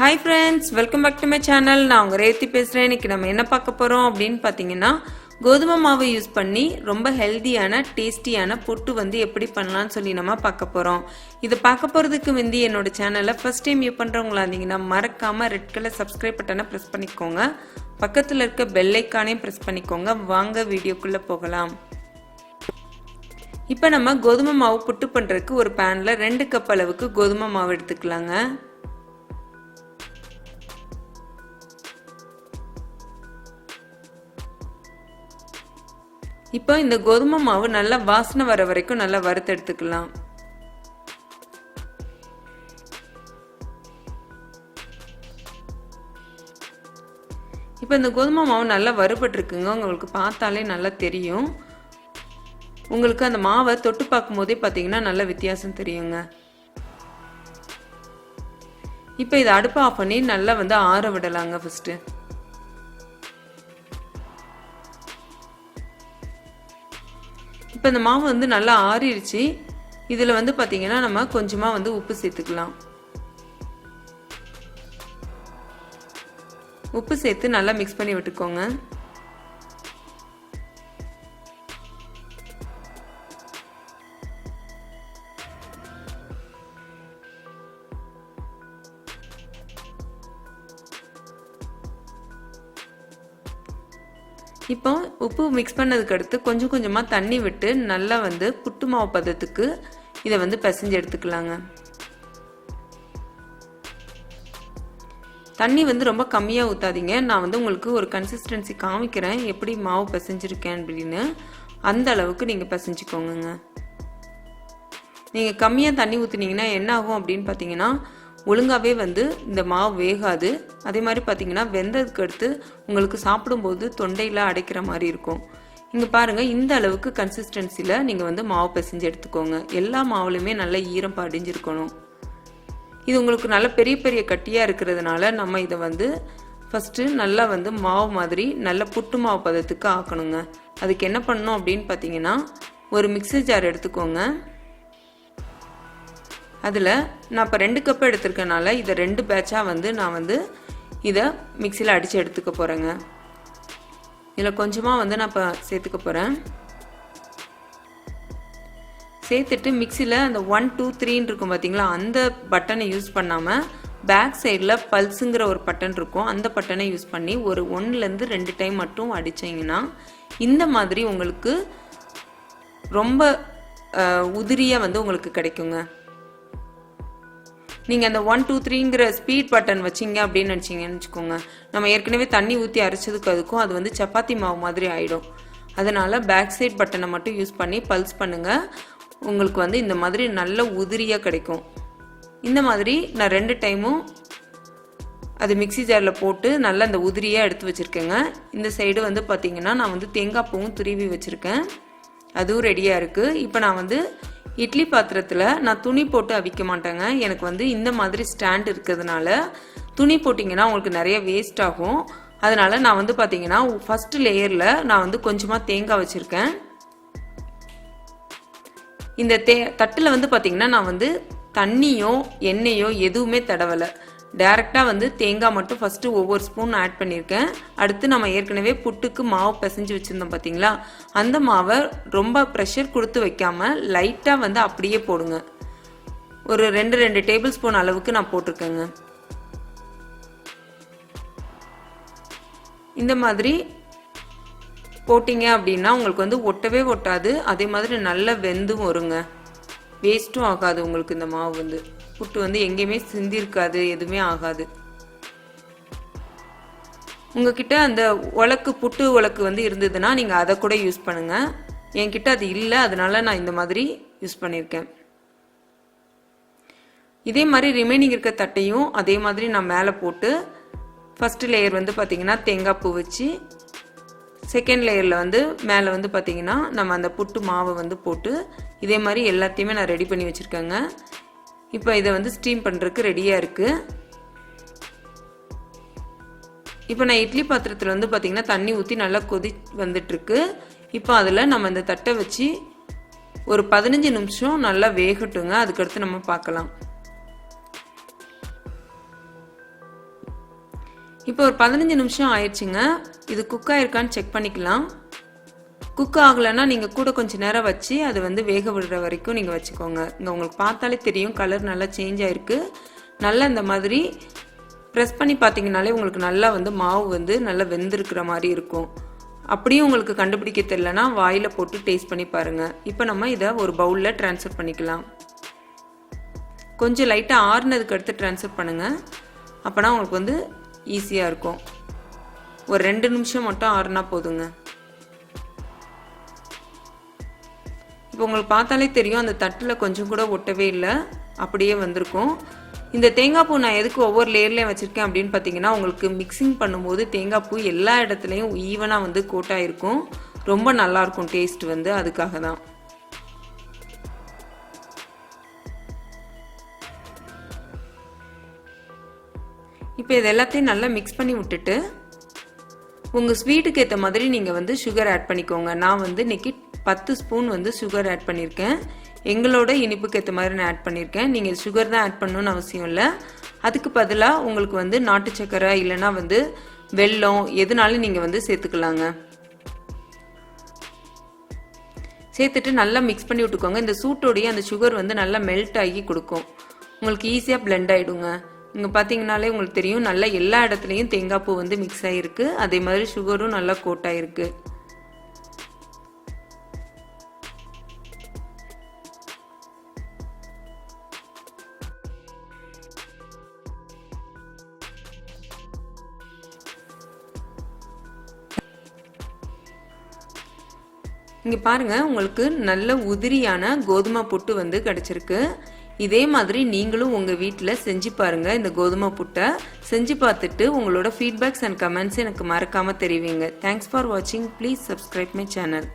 Hi friends welcome back to my channel நான் உங்கள் ரேத்தி பேசுகிறேன் இன்னைக்கு நம்ம என்ன பார்க்க போகிறோம் அப்படின்னு பார்த்தீங்கன்னா கோதுமை மாவு யூஸ் பண்ணி ரொம்ப ஹெல்தியான டேஸ்டியான புட்டு வந்து எப்படி பண்ணலாம்னு சொல்லி நம்ம பார்க்க போகிறோம் இதை பார்க்க போகிறதுக்கு முந்தி என்னோடய சேனலை ஃபஸ்ட் டைம் யூ பண்ணுறவங்களா இருந்தீங்கன்னா மறக்காமல் ரெட் கலர் சப்ஸ்கிரைப் பட்டனை ப்ரெஸ் பண்ணிக்கோங்க. பக்கத்தில் இருக்க பெல்லைக்கானையும் ப்ரெஸ் பண்ணிக்கோங்க. வாங்க வீடியோக்குள்ளே போகலாம். இப்போ நம்ம கோதுமை மாவு புட்டு பண்ணுறதுக்கு ஒரு பேனில் ரெண்டு கப் அளவுக்கு கோதுமை மாவு எடுத்துக்கலாங்க. இப்போ இந்த கோதுமை மாவு நல்லா வாசனை வர வரைக்கும் நல்லா வறுத்தெடுத்துக்கலாம் இப்போ இந்த கோதுமை மாவு நல்லா வறுபட்டுருக்குங்க. உங்களுக்கு பார்த்தாலே நல்லா தெரியும். உங்களுக்கு அந்த மாவை தொட்டு பார்க்கும்போதே பார்த்தீங்கன்னா நல்ல வித்தியாசம் தெரியுங்க. இப்போ இதை அடுப்பை ஆஃப் பண்ணி நல்லா வந்து ஆற விடலாங்க ஃபஸ்ட்டு இப்போ இந்த மாவு வந்து நல்லா ஆறிடுச்சு இதில் வந்து பார்த்தீங்கன்னா நம்ம கொஞ்சமாக வந்து உப்பு சேர்த்துக்கலாம். உப்பு சேர்த்து நல்லா மிக்ஸ் பண்ணி விட்டுக்கோங்க. இப்போ உப்பு மிக்ஸ் பண்ணதுக்கு அடுத்து கொஞ்சம் கொஞ்சமாக தண்ணி விட்டு நல்லா வந்து புட்டு மாவு பதத்துக்கு இதை வந்து பிசைஞ்சு எடுத்துக்கலாங்க. தண்ணி வந்து ரொம்ப கம்மியாக ஊற்றாதீங்க நான் வந்து உங்களுக்கு ஒரு கன்சிஸ்டன்சி காமிக்கிறேன். எப்படி மாவு பிசைஞ்சிருக்கேன் அப்படின்னு. அந்த அளவுக்கு நீங்கள் பிசைஞ்சிக்கோங்க நீங்கள் கம்மியாக தண்ணி ஊற்றுனீங்கன்னா என்ன ஆகும் அப்படின்னு பார்த்தீங்கன்னா ஒழுங்காகவே வந்து இந்த மாவு வேகாது. அதே மாதிரி பார்த்தீங்கன்னா வெந்ததுக்கு அடுத்து உங்களுக்கு சாப்பிடும்போது தொண்டையில் அடைக்கிற மாதிரி இருக்கும். இங்கே பாருங்கள் இந்த அளவுக்கு கன்சிஸ்டன்சியில் நீங்கள் வந்து மாவு பிசைஞ்சு எடுத்துக்கோங்க. எல்லா மாவுலையுமே நல்ல ஈரம் படிஞ்சிருக்கணும். இது உங்களுக்கு நல்ல பெரிய பெரிய கட்டியாக இருக்கிறதுனால நம்ம இதை வந்து ஃபஸ்ட்டு நல்லா வந்து மாவு மாதிரி நல்ல புட்டு மாவு பதத்துக்கு ஆக்கணுங்க. அதுக்கு என்ன பண்ணணும் அப்படின்னு பார்த்தீங்கன்னா ஒரு மிக்ஸி ஜார் எடுத்துக்கோங்க. அதில் நான் இப்போ ரெண்டு கப் எடுத்திருக்கனால இதை ரெண்டு பேட்சாக வந்து நான் வந்து இதை மிக்சியில் அடித்து எடுத்துக்க போகிறேங்க இதில் கொஞ்சமாக வந்து நான் இப்போ சேர்த்துக்க போகிறேன் சேர்த்துட்டு மிக்சியில் அந்த ஒன் டூ த்ரீன்னு இருக்கும் பார்த்தீங்களா அந்த பட்டனை யூஸ் பண்ணாமல் பேக் சைடில் பல்ஸுங்கிற ஒரு பட்டன் இருக்கும். அந்த பட்டனை யூஸ் பண்ணி ஒரு ஒன்றுலேருந்து ரெண்டு டைம் மட்டும் அடித்தீங்கன்னா இந்த மாதிரி உங்களுக்கு ரொம்ப உதிரியாக வந்து உங்களுக்கு கிடைக்குங்க. நீங்கள் அந்த ஒன் டூ த்ரீங்கிற ஸ்பீட் பட்டன் வச்சிங்க அப்படின்னு நினச்சிங்கன்னு வச்சுக்கோங்க. நம்ம ஏற்கனவே தண்ணி ஊற்றி அரைச்சதுக்கு அதுக்கும் அது வந்து சப்பாத்தி மாவு மாதிரி ஆகிடும் அதனால் பேக் சைட் பட்டனை மட்டும் யூஸ் பண்ணி பல்ஸ் பண்ணுங்கள் உங்களுக்கு வந்து இந்த மாதிரி நல்ல உதிரியாக கிடைக்கும். இந்த மாதிரி நான் ரெண்டு டைமும் அது மிக்சி ஜாரில் போட்டு நல்லா அந்த உதிரியாக எடுத்து வச்சுருக்கேங்க. இந்த சைடு வந்து பார்த்திங்கன்னா நான் வந்து தேங்காய் பூவும் துருவி வச்சுருக்கேன். அதுவும் ரெடியாக இருக்குது இப்போ நான் வந்து இட்லி பாத்திரத்தில் நான் துணி போட்டு அவிக்க மாட்டேங்க. எனக்கு வந்து இந்த மாதிரி ஸ்டாண்ட் இருக்கிறதுனால துணி போட்டிங்கன்னா உங்களுக்கு நிறைய வேஸ்ட் ஆகும். அதனால் நான் வந்து பார்த்தீங்கன்னா ஃபஸ்ட்டு லேயரில் நான் வந்து கொஞ்சமாக தேங்காய் வச்சுருக்கேன். இந்த தே தட்டில் வந்து பார்த்திங்கன்னா நான் வந்து தண்ணியோ எண்ணெயோ எதுவுமே தடவலை. டேரெக்டாக வந்து தேங்காய் மட்டும் ஃபஸ்ட்டு ஒவ்வொரு ஸ்பூன் ஆட் பண்ணியிருக்கேன் அடுத்து நம்ம ஏற்கனவே புட்டுக்கு மாவு பிசைஞ்சு வச்சுருந்தோம் பார்த்தீங்களா அந்த மாவை ரொம்ப ப்ரெஷர் கொடுத்து வைக்காமல் லைட்டாக வந்து அப்படியே போடுங்க. ஒரு ரெண்டு ரெண்டு டேபிள் ஸ்பூன் அளவுக்கு நான் போட்டிருக்கேங்க. இந்த மாதிரி போட்டிங்க அப்படின்னா உங்களுக்கு வந்து ஒட்டவே ஒட்டாது. அதே மாதிரி நல்ல வெந்தும் வருங்க. வேஸ்ட்டும் ஆகாது உங்களுக்கு இந்த மாவு வந்து. புட்டு வந்து எங்கேயுமே சிந்திருக்காது எதுவுமே ஆகாது. உங்ககிட்ட அந்த உலக்கு புட்டு உலக்கு வந்து இருந்ததுன்னா நீங்கள் அதை கூட யூஸ் பண்ணுங்கள் என்கிட்ட அது இல்லை அதனால நான் இந்த மாதிரி யூஸ் பண்ணியிருக்கேன். இதே மாதிரி ரிமைனிங் இருக்க தட்டையும் அதே மாதிரி நான் மேலே போட்டு ஃபஸ்ட்டு லேயர் வந்து பார்த்திங்கன்னா தேங்காய் பூ வச்சு செகண்ட் லேயரில் வந்து மேலே வந்து பார்த்திங்கன்னா நம்ம அந்த புட்டு மாவை வந்து போட்டு இதே மாதிரி எல்லாத்தையுமே நான் ரெடி பண்ணி வச்சுருக்கேங்க. இப்போ இதை வந்து ஸ்டீம் பண்ணுறதுக்கு ரெடியாக இருக்குது இப்போ நான் இட்லி பாத்திரத்தில் வந்து பார்த்திங்கன்னா தண்ணி ஊற்றி நல்லா கொதி வந்துட்டுருக்கு. இப்போ அதில் நம்ம இந்த தட்டை வச்சு ஒரு பதினஞ்சு நிமிஷம் நல்லா வேகட்டுங்க. அதுக்கடுத்து நம்ம பார்க்கலாம். இப்போ ஒரு பதினஞ்சு நிமிஷம் ஆயிடுச்சுங்க. இது குக் ஆயிருக்கான்னு செக் பண்ணிக்கலாம். குக் ஆகலைன்னா நீங்கள் கூட கொஞ்சம் நேரம் வச்சு அது வந்து வேக விடுற வரைக்கும் நீங்கள் வச்சுக்கோங்க. இங்கே உங்களுக்கு பார்த்தாலே தெரியும் கலர் நல்லா சேஞ்ச் ஆகிருக்கு நல்லா இந்த மாதிரி ப்ரெஸ் பண்ணி பார்த்தீங்கனாலே உங்களுக்கு நல்லா வந்து மாவு வந்து நல்லா வெந்திருக்கிற மாதிரி இருக்கும். அப்படியும் உங்களுக்கு கண்டுபிடிக்க தெரிலனா வாயில் போட்டு டேஸ்ட் பண்ணி பாருங்கள் இப்போ நம்ம இதை ஒரு பவுலில் ட்ரான்ஸ்ஃபர் பண்ணிக்கலாம். கொஞ்சம் லைட்டாக ஆறுனதுக்கு அடுத்து ட்ரான்ஸ்ஃபர் பண்ணுங்கள் அப்போனா உங்களுக்கு வந்து ஈஸியாக இருக்கும். ஒரு ரெண்டு நிமிஷம் மட்டும் ஆறுனா போதுங்க. இப்போ உங்களுக்கு பார்த்தாலே தெரியும் அந்த தட்டில் கொஞ்சம் கூட ஒட்டவே இல்லை. அப்படியே வந்திருக்கும். இந்த தேங்காய் பூ நான் எதுக்கு ஒவ்வொரு லேயர்லேயும் வச்சுருக்கேன் அப்படின்னு பார்த்தீங்கன்னா உங்களுக்கு மிக்சிங் பண்ணும்போது தேங்காய் பூ எல்லா இடத்துலையும் ஈவனாக வந்து கோட்டாக இருக்கும். ரொம்ப நல்லாயிருக்கும் டேஸ்ட் வந்து அதுக்காக தான். இப்போ இது எல்லாத்தையும் நல்லா மிக்ஸ் பண்ணி விட்டுட்டு உங்கள் ஸ்வீட்டுக்கு ஏற்ற மாதிரி நீங்கள் வந்து சுகர் ஆட் பண்ணிக்கோங்க. நான் வந்து இன்றைக்கி பத்து ஸ்பூன் வந்து சுகர் ஆட் பண்ணியிருக்கேன் எங்களோட இனிப்புக்கு ஏற்ற மாதிரி நான் ஆட் பண்ணியிருக்கேன் நீங்கள் சுகர் தான் ஆட் பண்ணணும்னு அவசியம் இல்லை. அதுக்கு பதிலாக உங்களுக்கு வந்து நாட்டு சக்கரை இல்லைன்னா வந்து வெல்லம் எதுனாலும் நீங்கள் வந்து சேர்த்துக்கலாங்க. சேர்த்துட்டு நல்லா மிக்ஸ் பண்ணி விட்டுக்கோங்க. இந்த சூட்டோடைய அந்த சுகர் வந்து நல்லா மெல்ட் ஆகி கொடுக்கும். உங்களுக்கு ஈஸியாக பிளெண்ட் ஆகிடுங்க இங்கே பார்த்தீங்கனாலே உங்களுக்கு தெரியும் நல்லா எல்லா இடத்துலையும் தேங்காய் பூ வந்து மிக்ஸ் ஆகிருக்கு அதே மாதிரி சுகரும் நல்லா கோட் ஆகிருக்கு இங்கே பாருங்கள் உங்களுக்கு நல்ல உதிரியான கோதுமை புட்டு வந்து கிடச்சிருக்கு. இதே மாதிரி நீங்களும் உங்கள் வீட்டில் செஞ்சு பாருங்கள் இந்த கோதுமை புட்டை. செஞ்சு பார்த்துட்டு உங்களோட ஃபீட்பேக்ஸ் அண்ட் கமெண்ட்ஸ் எனக்கு மறக்காமல் தெரிவிங்க. தேங்க்ஸ் ஃபார் வாட்சிங் ப்ளீஸ் சப்ஸ்கிரைப் மை சேனல்